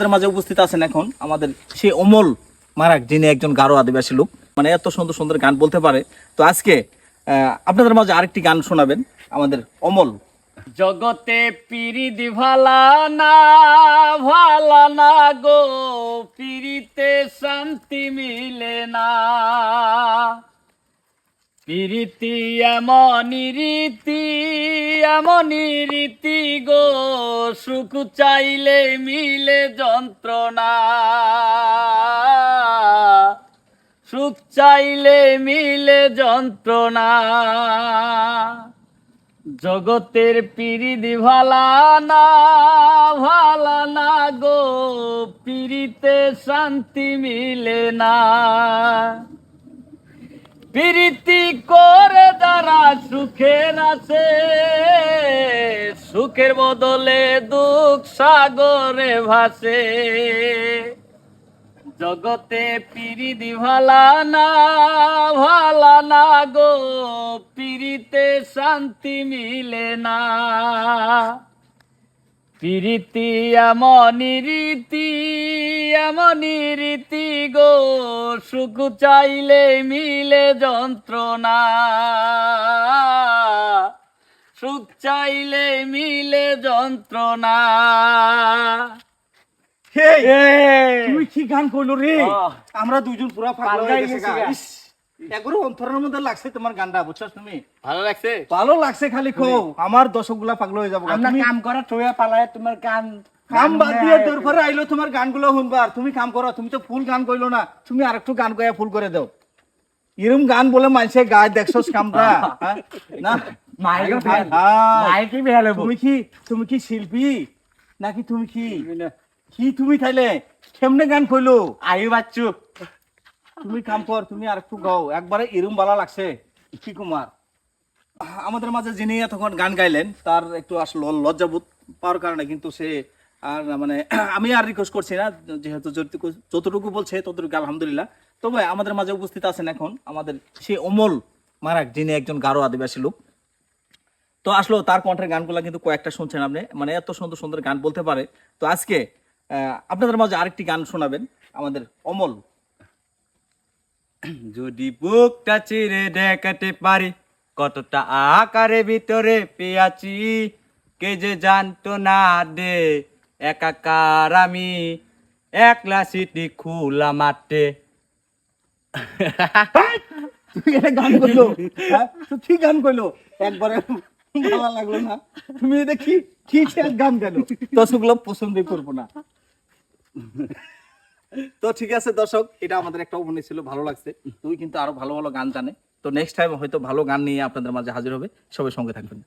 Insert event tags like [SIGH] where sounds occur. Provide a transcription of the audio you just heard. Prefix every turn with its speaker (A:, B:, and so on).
A: আমাদের মাঝে উপস্থিত আছেন এখন আমাদের সেই অমল মারাক, যিনি একজন গারো আদিবাসী লোক। মানে এত সুন্দর সুন্দর গান বলতে পারে। তো আজকে আপনাদের মাঝে আরেকটি গান শোনাবেন আমাদের অমল।
B: জগতে পিরিদি ভালা না ভালা না গো, পিরিতে শান্তি মিলে না। পিরিতি এমনই রীতি এমনই রীতি গো, সুখ চাইলে মিলে যন্ত্রণা। সুখ চাইলে মিলে যন্ত্রণা। জগতের পিরিদি ভালা না ভালা না গো, পিরিতে শান্তি মিলে না। প্রীতি করে যারা সুখের আছে, সুখের বদলে দুঃখ সাগরে ভাসে। জগতে পিরিদি ভালা না ভালা না গো, পিরিতে শান্তি মিলে না। প্রীতি এমনই রীতি এমনই রীতি সুখ চাইলে মিলে যন্ত্রণা। সুখ চাইলে মিলে যন্ত্রণা।
A: তুমি কি গান কইলো রে। আমরা দুইজন পুরা পাগল হয়ে গেছে। একবারে অন্তরের মধ্যে লাগছে তোমার গানটা বুঝছস তুমি?
B: ভালো লাগছে?
A: ভালো লাগছে খালি খো আমার দর্শকগুলা পাগল হয়ে যাব
C: আমরা কাম করা পালায় তোমার গান
A: কাম বাদ দিয়ে তোর পরে আইলো তোমার গানগুলো শুনবার তুমি কাম করো তুমি তো ফুল গান কইলো না। তুমি আরেকটু গান কইয়া ফুল করে দাও। এরম গান বলে মানুষে গায় দেখছস কামটা? না?
C: মাইকে। মাইকে বেহালে
A: তুমি কি তুমি কি শিল্পী? নাকি তুমি কি? কি তুমি তাইলে? কেমনে গান কইলো
C: আয়ু বাচ্চু।
A: তুমি কাম কর তুমি আর একটু গাও। একবারে এরম বালা লাগছে কি কুমার আমাদের মাঝে যিনি এতক্ষণ গান গাইলেন তার একটু আসলে লজ্জাবোধ পাওয়ার কারণে কিন্তু সে আর মানে [CLEARS THROAT] আমি আর রিকোয়েস্ট করছি না, যেহেতু যতটুকু বলছে ততটুকু, আলহামদুলিল্লাহ। তবে আমাদের মাঝে উপস্থিত আছেন এখন আমাদের সেই অমল মারাক, যিনি একজন গারো আদিবাসী লোক। তো আসলো, তার কণ্ঠের গানগুলো কিন্তু কয়েকটা শুনছেন আপনি। মানে এত সুন্দর সুন্দর গান বলতে পারে। তো আজকে আপনাদের মাঝে আরেকটি গান শোনাবেন, আমাদের অমল। [CLEARS THROAT]
C: যদি বুকটা চিরে দেখাতে পারি, কতটা আকারে ভিতরে পেয়াছি, কে যে জানতো না দে। একাকার আমি একলা সিটি খোলা মাঠে।
A: তুমি এটা গান কইলো হ্যাঁ? তো ঠিক গান কইলো একবারে ভালো লাগল না। তুমি কি গান গেল? দর্শকগুলো পছন্দই করব না। তো ঠিক আছে দর্শক, এটা আমাদের একটা অভিনয় ছিল, ভালো লাগছে। তুই কিন্তু আরও ভালো ভালো গান জানে। তো নেক্সট টাইম হয়তো ভালো গান নিয়ে আপনাদের মাঝে হাজির হবে। সবাই সঙ্গে থাকবেন।